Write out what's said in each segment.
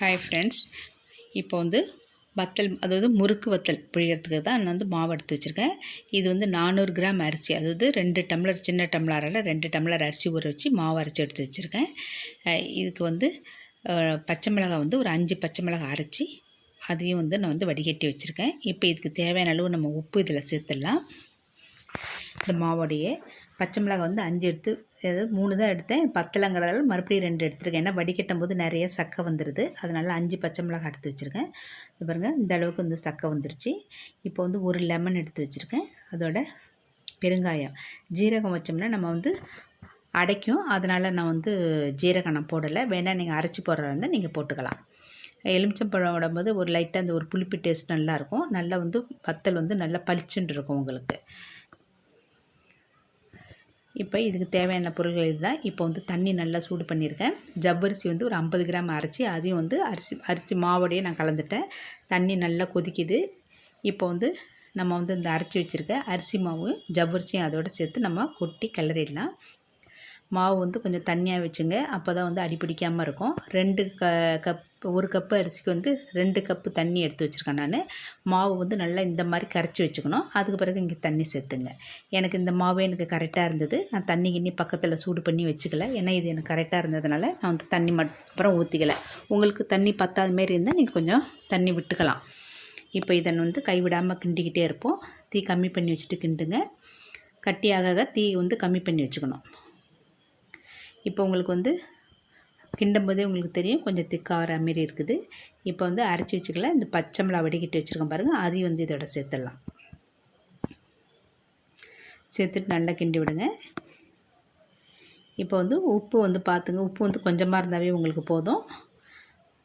Hi friends இப்போ வந்து வத்தல் அதாவது முறுக்கு வத்தல் பிழியறதுக்கு தான் நான் வந்து மாவு எடுத்து வச்சுருக்கேன். இது வந்து நானூறு கிராம் அரிசி அதாவது ரெண்டு டம்ளர் சின்ன டம்ளரில் ரெண்டு டம்ளர் அரிசி ஊற வச்சு மாவு அரைச்சி எடுத்து வச்சுருக்கேன். இதுக்கு வந்து பச்சை மிளகாய் வந்து ஒரு அஞ்சு பச்சை மிளகாய் அரைச்சி அதையும் வந்து நான் வந்து வடிகட்டி வச்சுருக்கேன். இப்போ இதுக்கு தேவையான அளவு நம்ம உப்பு இதில் சேர்த்துடலாம். இந்த மாவுடைய பச்சை மிளகாய் வந்து அஞ்சு எடுத்து இது மூணு தான் எடுத்தேன். பத்தலைங்கிறதால மறுபடியும் ரெண்டு எடுத்துருக்கேன். ஏன்னா வடிகட்டும் போது நிறைய சக்கை வந்துடுது அதனால் அஞ்சு பச்சை மிளகாய் எடுத்து வச்சுருக்கேன். இது பாருங்கள் இந்த அளவுக்கு வந்து சக்கை வந்துருச்சு. இப்போ வந்து ஒரு லெமன் எடுத்து வச்சுருக்கேன். அதோட பெருங்காயம். ஜீரகம் வச்சோம்னா நம்ம வந்து அடைக்கும். அதனால் நான் வந்து ஜீரகம் நான் போடலை. வேணால் நீங்கள் அரைச்சி போடுறதா இருந்தால் நீங்கள் போட்டுக்கலாம். எலுமிச்சம்பழம் விடும்போது ஒரு லைட்டாக அந்த ஒரு புளிப்பு டேஸ்ட் நல்லாயிருக்கும் நல்லா வந்து வத்தல் வந்து நல்லா பளிச்சுன்னு இருக்கும் உங்களுக்கு. இப்போ இதுக்கு தேவையான பொருட்கள் இதுதான். இப்போ வந்து தண்ணி நல்லா சூடு பண்ணியிருக்கேன். ஜவ்வரிசி வந்து ஒரு ஐம்பது கிராம் அரைச்சி அதையும் வந்து அரிசி அரிசி மாவோடையே நான் கலந்துட்டேன். தண்ணி நல்லா கொதிக்குது. இப்போ வந்து நம்ம வந்து இந்த அரைச்சி வச்சுருக்க அரிசி மாவு ஜவ்வரிசியும் அதோடு சேர்த்து நம்ம கொட்டி கிளறிடலாம். மாவு வந்து கொஞ்சம் தண்ணியாக வச்சுங்க. அப்போ தான் வந்து அடிப்பிடிக்காமல் இருக்கும். ரெண்டு க கப் இப்போ ஒரு கப்பு அரிசிக்கு வந்து ரெண்டு கப்பு தண்ணி எடுத்து வச்சுருக்கேன் நான். மாவு வந்து நல்லா இந்த மாதிரி கரைச்சி வச்சுக்கணும். அதுக்கு பிறகு இங்கே தண்ணி சேர்த்துங்க. எனக்கு இந்த மாவே எனக்கு கரெக்டாக இருந்தது. நான் தண்ணி கிண்ணி பக்கத்தில் சூடு பண்ணி வச்சுக்கல. ஏன்னா இது எனக்கு கரெக்டாக இருந்ததுனால நான் வந்து தண்ணி மட்டும் அப்புறம் ஊற்றிக்கல. உங்களுக்கு தண்ணி பத்தாத மாரி இருந்தால் நீங்கள் கொஞ்சம் தண்ணி விட்டுக்கலாம். இப்போ இதை வந்து கைவிடாமல் கிண்டிக்கிட்டே இருப்போம். தீ கம்மி பண்ணி வச்சுட்டு கிண்டுங்க. கட்டியாக ஆக தீ வந்து கம்மி பண்ணி வச்சுக்கணும். இப்போ உங்களுக்கு வந்து கிண்டும் போதே உங்களுக்கு தெரியும். கொஞ்சம் திக்காக வர மாரி இருக்குது. இப்போ வந்து அரைச்சி வச்சுக்கல. இந்த பச்சை மிளகா வடிகட்டி வச்சுருக்கோம் பாருங்கள் அதையும் வந்து இதோட சேர்த்துடலாம். சேர்த்துட்டு நல்லா கிண்டி விடுங்க. இப்போ வந்து உப்பு வந்து பார்த்துங்க. உப்பு வந்து கொஞ்சமாக இருந்தாவே உங்களுக்கு போதும்.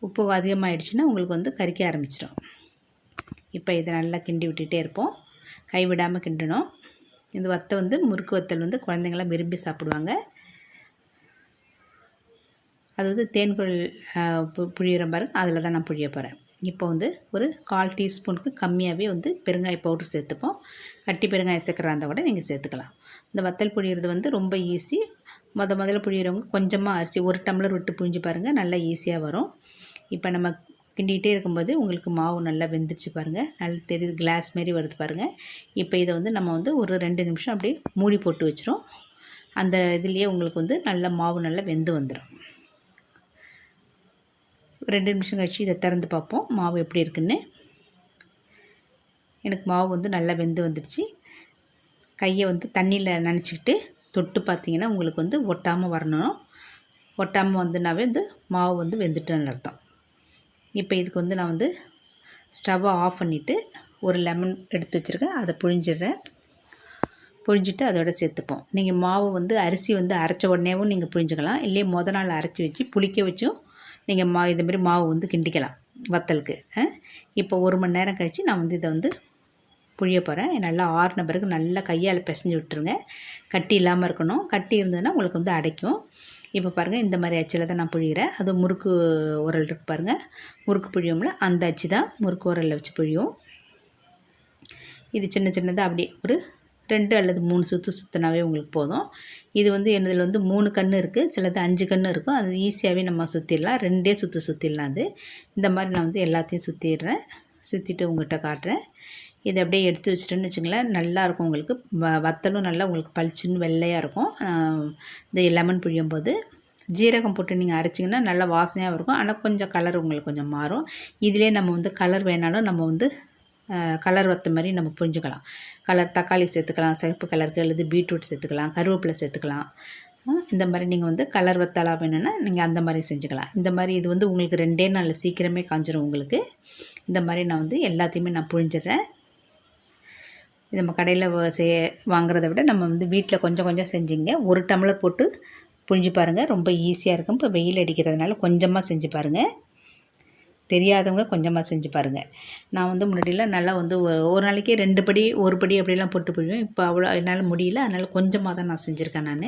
உப்பு அதிகமாகிடுச்சுன்னா உங்களுக்கு வந்து கறிக்க ஆரம்பிச்சிடும். இப்போ இதை நல்லா கிண்டி விட்டுகிட்டே இருப்போம். கைவிடாமல் கிண்டணும். இந்த வத்தை வந்து முறுக்கு வத்தல் வந்து குழந்தைங்களாம் விரும்பி சாப்பிடுவாங்க. அது வந்து தேன்குழல் புழியிற பாருங்க அதில் தான் நான் புழிய போகிறேன் இப்போ வந்து ஒரு கால் டீஸ்பூனுக்கு கம்மியாகவே வந்து பெருங்காய பவுடர் சேர்த்துப்போம். கட்டி பெருங்காயம் சேர்க்குறாந்த இருந்தால் கூட நீங்கள் சேர்த்துக்கலாம். இந்த வத்தல் புழியிறது வந்து ரொம்ப ஈஸி. முத முதல்ல புழியிறவங்க கொஞ்சமாக அரிசி ஒரு டம்ளர் விட்டு புழிஞ்சு பாருங்கள் நல்லா ஈஸியாக வரும். இப்போ நம்ம கிண்டிகிட்டே இருக்கும்போது உங்களுக்கு மாவு நல்லா வெந்துச்சு பாருங்கள் நல்லா தெரியுது கிளாஸ் மாரி வருது பாருங்கள் இப்போ இதை வந்து நம்ம வந்து ஒரு ரெண்டு நிமிஷம் அப்படியே மூடி போட்டு வச்சிரும். அந்த இதுலேயே உங்களுக்கு வந்து நல்ல மாவு நல்லா வெந்து வந்துடும் ரெண்டு நிமிஷம் கழிச்சு இதை திறந்து பார்ப்போம். மாவு எப்படி இருக்குன்னு. எனக்கு மாவு வந்து நல்லா வெந்து வந்துடுச்சு கையை வந்து தண்ணியில் நனைச்சிக்கிட்டு தொட்டு பார்த்தீங்கன்னா உங்களுக்கு வந்து ஒட்டாமல் வரணும். ஒட்டாமல் வந்துனாவே வந்து மாவு வந்து வெந்துட்டேன்னு அர்த்தம். இப்போ இதுக்கு வந்து நான் வந்து ஸ்டவ்வை ஆஃப் பண்ணிவிட்டு ஒரு லெமன் எடுத்து வச்சுருக்கேன். அதை புழிஞ்சிடுறேன். புழிஞ்சிட்டு அதோட சேர்த்துப்போம். நீங்கள் மாவு வந்து அரிசி வந்து அரைச்ச உடனேவும் நீங்கள் புழிஞ்சுக்கலாம். இல்லையே முத நாள் அரைச்சி வச்சு புளிக்க வச்சும் நீங்கள் மா இதுமாரி மாவு வந்து கிண்டிக்கலாம் வத்தலுக்கு இப்போ ஒரு மணி நேரம் கழித்து நான் வந்து இதை வந்து புழிய போகிறேன் நல்லா ஆறின பிறகு நல்லா கையால் பிசைஞ்சு விட்டுருங்க. கட்டி இல்லாமல் இருக்கணும். கட்டி இருந்ததுன்னா உங்களுக்கு வந்து அடைக்கும். இப்போ பாருங்கள் இந்த மாதிரி அச்சில் தான் நான் புழிகிறேன் அது முறுக்கு உரல் இருக்கு பாருங்கள் முறுக்கு புழியோம்ல அந்த அச்சு தான் முறுக்கு உரலில் வச்சு புழியும். இது சின்ன சின்னதாக அப்படியே ஒரு ரெண்டு அல்லது மூணு சுற்று சுற்றினாவே உங்களுக்கு போதும். இது வந்து என்னதில் வந்து மூணு கன்று இருக்குது சிலது அஞ்சு கன்று இருக்கும் அது ஈஸியாகவே நம்ம சுற்றிடலாம் ரெண்டே சுற்று சுற்றிடலாம் அது. இந்த மாதிரி நான் வந்து எல்லாத்தையும் சுற்றிடுறேன் சுற்றிட்டு உங்கள்கிட்ட காட்டுறேன். இதை அப்படியே எடுத்து வச்சிட்டேன்னு வச்சுங்களேன் நல்லாயிருக்கும் உங்களுக்கு. வ வத்தலும் நல்லா உங்களுக்கு பளிச்சுன்னு வெள்ளையாக இருக்கும். இந்த லெமன் புழியும் போது. ஜீரகம் போட்டு நீங்கள் அரைச்சிங்கன்னா நல்லா வாசனையாக இருக்கும். ஆனால் கொஞ்சம் கலர் உங்களுக்கு கொஞ்சம் மாறும். இதிலே நம்ம வந்து கலர் வேணாலும் நம்ம வந்து கலர் வத்த மாதிரி நம்ம புரிஞ்சுக்கலாம். கலர் தக்காளி சேர்த்துக்கலாம் சிகப்பு கலருக்கு அல்லது பீட்ரூட் சேர்த்துக்கலாம் கருவேப்பிலை சேர்த்துக்கலாம். இந்த மாதிரி நீங்கள் வந்து கலர் வத்தலாக வேணும்னா நீங்கள் அந்த மாதிரி செஞ்சுக்கலாம். இந்த மாதிரி இது வந்து உங்களுக்கு ரெண்டே நாளில் சீக்கிரமே காஞ்சிடும் உங்களுக்கு. இந்த மாதிரி நான் வந்து எல்லாத்தையுமே நான் புரிஞ்சிடுறேன். இது நம்ம கடையில் செய்ய வாங்குறத விட நம்ம வந்து வீட்டில் கொஞ்சம் கொஞ்சம் செஞ்சுங்க. ஒரு டம்ளர் போட்டு புழிஞ்சு பாருங்கள் ரொம்ப ஈஸியாக இருக்கும். இப்போ வெயில் அடிக்கிறதுனால கொஞ்சமாக செஞ்சு பாருங்கள் தெரியாதவங்க கொஞ்சமாக செஞ்சு பாருங்கள் நான் வந்து முன்னாடியெல்லாம் நல்லா வந்து ஒரு ஒரு நாளைக்கு ரெண்டு படி ஒரு படி அப்படிலாம் போட்டு போயிடுவேன். இப்போ அவ்வளோ என்னால் முடியல. அதனால் கொஞ்சமாக தான் நான் செஞ்சுருக்கேன் நான்.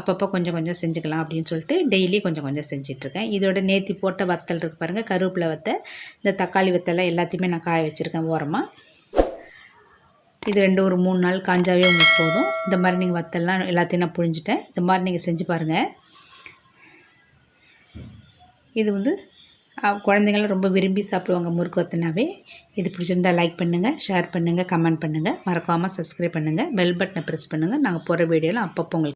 அப்பப்போ கொஞ்சம் கொஞ்சம் செஞ்சுக்கலாம் அப்படின்னு சொல்லிட்டு டெய்லி கொஞ்சம் கொஞ்சம் செஞ்சிட்ருக்கேன். இதோட நேத்தி போட்ட வத்தல் இருக்கு பாருங்கள் கருவேப்பிலை வத்தை இந்த தக்காளி வத்தலை எல்லாத்தையுமே நான் காய வச்சுருக்கேன் ஓரமாக இது ரெண்டு ஒரு மூணு நாள் காஞ்சாவே உங்களுக்கு போதும். இந்த மாதிரி நீங்கள் வத்தல்லாம் எல்லாத்தையும் நான் புழிஞ்சிட்டேன். இந்த மாதிரி நீங்கள் செஞ்சு பாருங்கள் இது வந்து குழந்தைங்களாம் ரொம்ப விரும்பி சாப்பிடுவாங்க முறுக்கு வத்தனாவே இது பிடிச்சிருந்தா லைக் பண்ணுங்கள் ஷேர் பண்ணுங்கள் கமெண்ட் பண்ணுங்கள் மறக்காமல் சப்ஸ்கிரைப் பண்ணுங்கள் பெல் பட்டனை ப்ரெஸ் பண்ணுங்கள் நாங்கள் போகிற வீடியோலாம் அப்பப்போ உங்களுக்கு